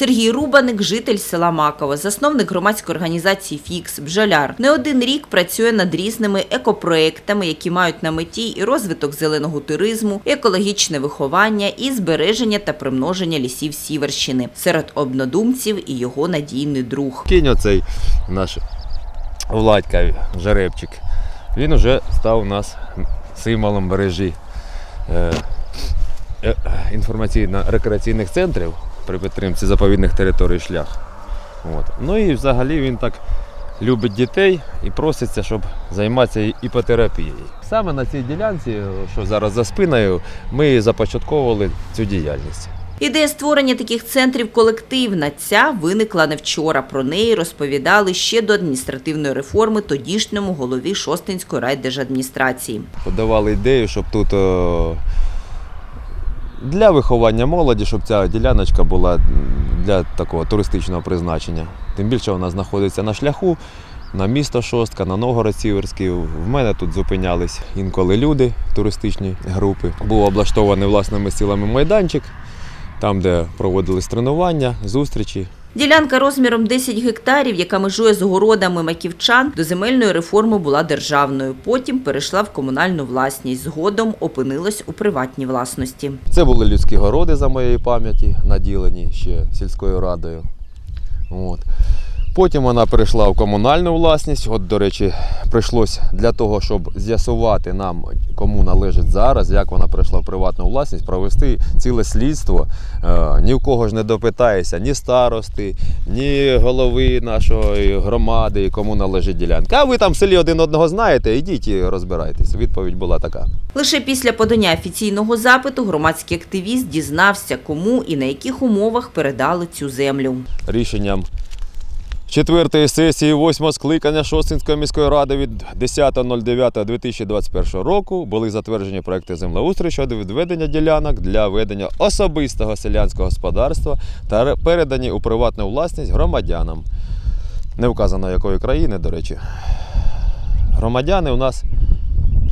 Сергій Рубаник, житель села Маково, засновник громадської організації Фікс, бджоляр. Не один рік працює над різними екопроектами, які мають на меті і розвиток зеленого туризму, екологічне виховання, і збереження та примноження лісів Сіверщини серед однодумців і його надійний друг. Кінь оцей наш Владька, жеребчик, він уже став у нас символом мережі е, е, інформаційно-рекреаційних центрів при підтримці заповідних територій шлях. От. Ну і взагалі він так любить дітей і проситься, щоб займатися іпотерапією. Саме на цій ділянці, що зараз за спиною, ми започатковували цю діяльність. Ідея створення таких центрів колективна. Ця виникла не вчора. Про неї розповідали ще до адміністративної реформи тодішньому голові Шостинської райдержадміністрації. подавали ідею, щоб тут е, для виховання молоді, щоб ця діляночка була для такого туристичного призначення. Тим більше вона знаходиться на шляху, на місто Шостка, на Новгород Сіверський. В мене тут зупинялись інколи люди, туристичні групи. Був облаштований власними силами майданчик, там, де проводились тренування, зустрічі. Ділянка розміром 10 гектарів, яка межує з городами маківчан, до земельної реформи була державною. Потім перейшла в комунальну власність. Згодом опинилась у приватній власності. Це були людські городи за моєї пам'яті, наділені ще сільською радою. От. Потім вона перейшла в комунальну власність. От, до речі, прийшлось для того, щоб з'ясувати нам, кому належить зараз, як вона перейшла в приватну власність, провести ціле слідство. Е, ні в кого ж не допитаєшся, ні старости, ні голови нашої громади, кому належить ділянка. А ви там в селі один одного знаєте, ідіть і розбирайтесь. Відповідь була така. Лише після подання офіційного запиту громадський активіст дізнався, кому і на яких умовах передали цю землю. рішенням четвертої сесії восьмого скликання Шостинської міської ради від 10.09.2021 року були затверджені проекти землеустрою щодо відведення ділянок для ведення особистого селянського господарства та передані у приватну власність громадянам. Не вказано якої країни, до речі. Громадяни у нас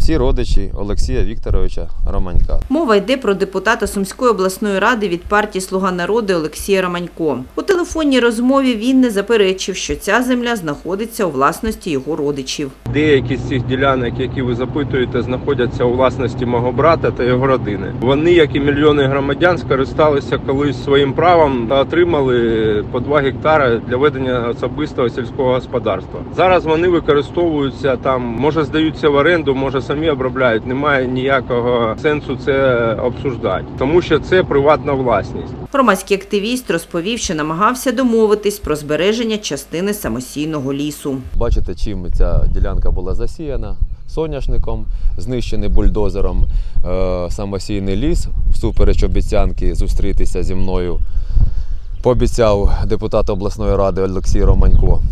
всі родичі Олексія Вікторовича Романька. Мова йде про депутата Сумської обласної ради від партії Слуга народу Олексія Романько. У телефонній розмові він не заперечив, що ця земля знаходиться у власності його родичів. Деякі з цих ділянок, які ви запитуєте, знаходяться у власності мого брата та його родини. Вони, як і мільйони громадян, скористалися колись своїм правом та отримали по 2 гектари для ведення особистого сільського господарства. Зараз вони використовуються там, може здаються в оренду, може самі обробляють. Немає ніякого сенсу це обсуждати, тому що це приватна власність. Громадський активіст розповів, що намагався домовитись про збереження частини самосійного лісу. Бачите, чим ця ділянка була засіяна соняшником, знищений бульдозером е, самосійний ліс. Всупереч обіцянки зустрітися зі мною. Пообіцяв депутат обласної ради Олексій Романько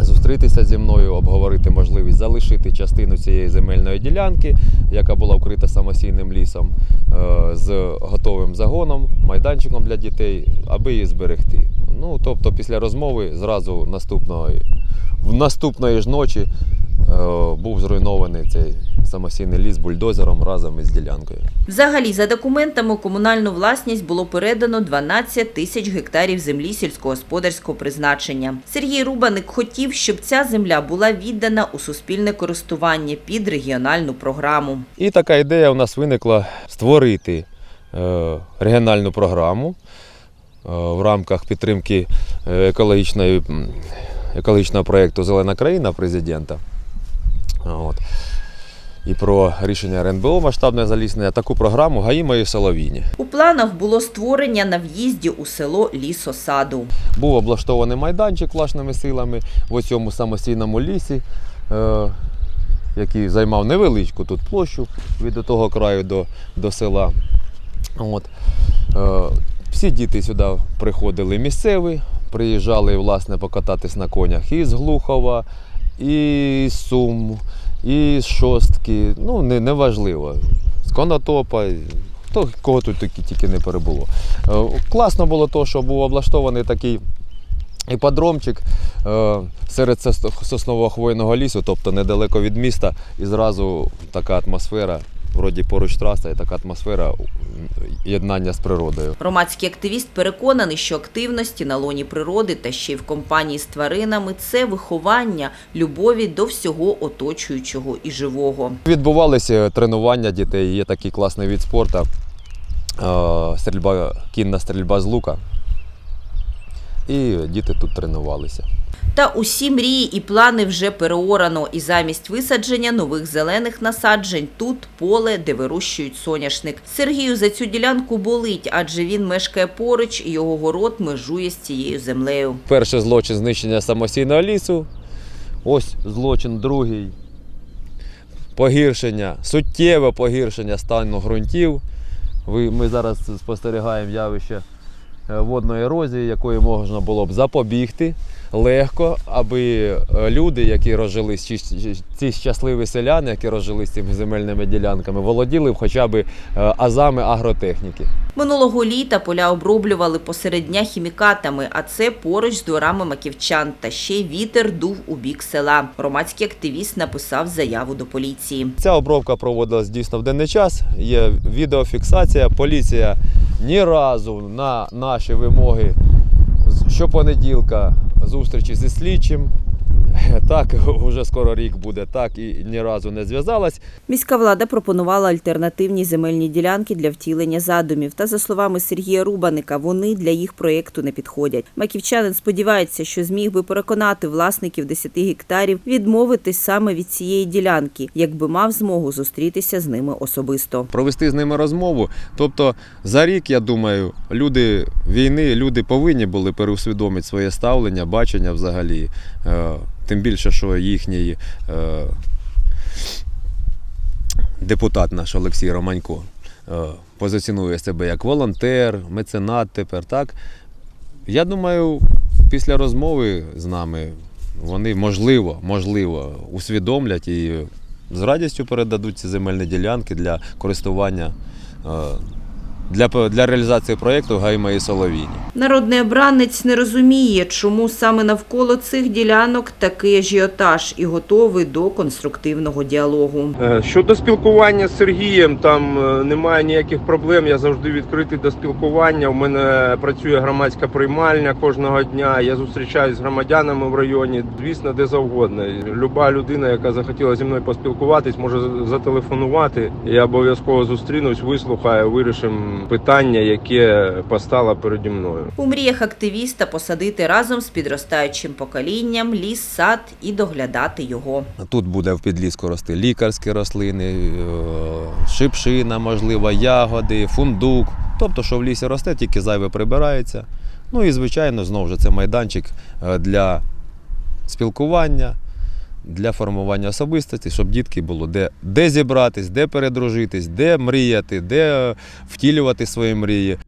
зустрітися зі мною, обговорити можливість залишити частину цієї земельної ділянки, яка була вкрита самосійним лісом, е, з готовим загоном, майданчиком для дітей, аби її зберегти. Ну, тобто, після розмови зразу наступної, в наступної ж ночі е, був зруйнований цей самосійний ліс бульдозером разом із ділянкою. Взагалі, за документами, комунальну власність було передано 12 тисяч гектарів землі сільськогосподарського призначення. Сергій Рубаник хотів, щоб ця земля була віддана у суспільне користування під регіональну програму. І така ідея у нас виникла створити е, регіональну програму е, в рамках підтримки е, екологічної, екологічного проєкту Зелена країна президента. От. І про рішення РНБО масштабне заліснення. Таку програму гаї мої соловіні. У планах було створення на в'їзді у село лісосаду. Був облаштований майданчик власними силами в цьому самостійному лісі, е, який займав невеличку тут площу від того краю до, до села. От. Е, всі діти сюди приходили місцеві, приїжджали власне покататись на конях і з Глухова, і з Сум, і з Шостки. Ну, не, неважливо. З Конотопа. Хто кого тут тільки, тільки не перебуло. Е, Класно було те, що був облаштований такий іпподромчик е, серед соснового хвойного лісу, тобто недалеко від міста, і зразу така атмосфера вроді поруч траса і така атмосфера єднання з природою. Громадський активіст переконаний, що активності на лоні природи та ще й в компанії з тваринами це виховання любові до всього оточуючого і живого. Відбувалися тренування дітей, є такий класний від спорту, е, стрільба, кінна стрільба з лука. І діти тут тренувалися. Та усі мрії і плани вже переорано, і замість висадження нових зелених насаджень тут поле, де вирощують соняшник. Сергію за цю ділянку болить, адже він мешкає поруч, і його город межує з цією землею. Перший злочин знищення самостійного лісу. Ось злочин другий. Погіршення, суттєве погіршення стану ґрунтів. Ми зараз спостерігаємо явище водної ерозії, якої можна було б запобігти легко, аби е, люди, які розжились, ці щасливі селяни, які розжились цими земельними ділянками, володіли б хоча б е, азами агротехніки. Минулого літа поля оброблювали посеред дня хімікатами, а це поруч з дворами маківчан. Та ще й вітер дув у бік села. Громадський активіст написав заяву до поліції. Ця обробка проводилась дійсно в денний час. Є відеофіксація. Поліція ні разу на наші вимоги щопонеділка зустрічі зі слідчим. Так, вже скоро рік буде, так і ні разу не зв'язалась. Міська влада пропонувала альтернативні земельні ділянки для втілення задумів. Та за словами Сергія Рубаника, вони для їх проєкту не підходять. Маківчанин сподівається, що зміг би переконати власників 10 гектарів відмовитись саме від цієї ділянки, якби мав змогу зустрітися з ними особисто. Провести з ними розмову. Тобто за рік, я думаю, люди війни, люди повинні були переусвідомити своє ставлення, бачення взагалі. Тим більше, що їхній е, депутат наш Олексій Романько е, позиціонує себе як волонтер, меценат тепер. Так? Я думаю, після розмови з нами вони можливо, можливо усвідомлять і з радістю передадуть ці земельні ділянки для користування е, для, для реалізації проєкту Гайма і Соловіні. Народний обранець не розуміє, чому саме навколо цих ділянок такий ажіотаж і готовий до конструктивного діалогу. Е, Щодо спілкування з Сергієм, там е, немає ніяких проблем. Я завжди відкритий до спілкування. У мене працює громадська приймальня кожного дня. Я зустрічаюсь з громадянами в районі, звісно, де завгодно. Люба людина, яка захотіла зі мною поспілкуватись, може зателефонувати. Я обов'язково зустрінусь, вислухаю, вирішимо питання, яке постало переді мною. У мріях активіста посадити разом з підростаючим поколінням ліс, сад і доглядати його. Тут буде в підліску рости лікарські рослини, е, шипшина, можливо, ягоди, фундук. Тобто, що в лісі росте, тільки зайве прибирається. Ну і, звичайно, знову ж це майданчик е, для спілкування, для формування особистості, щоб дітки було де, де зібратись, де передружитись, де мріяти, де втілювати свої мрії.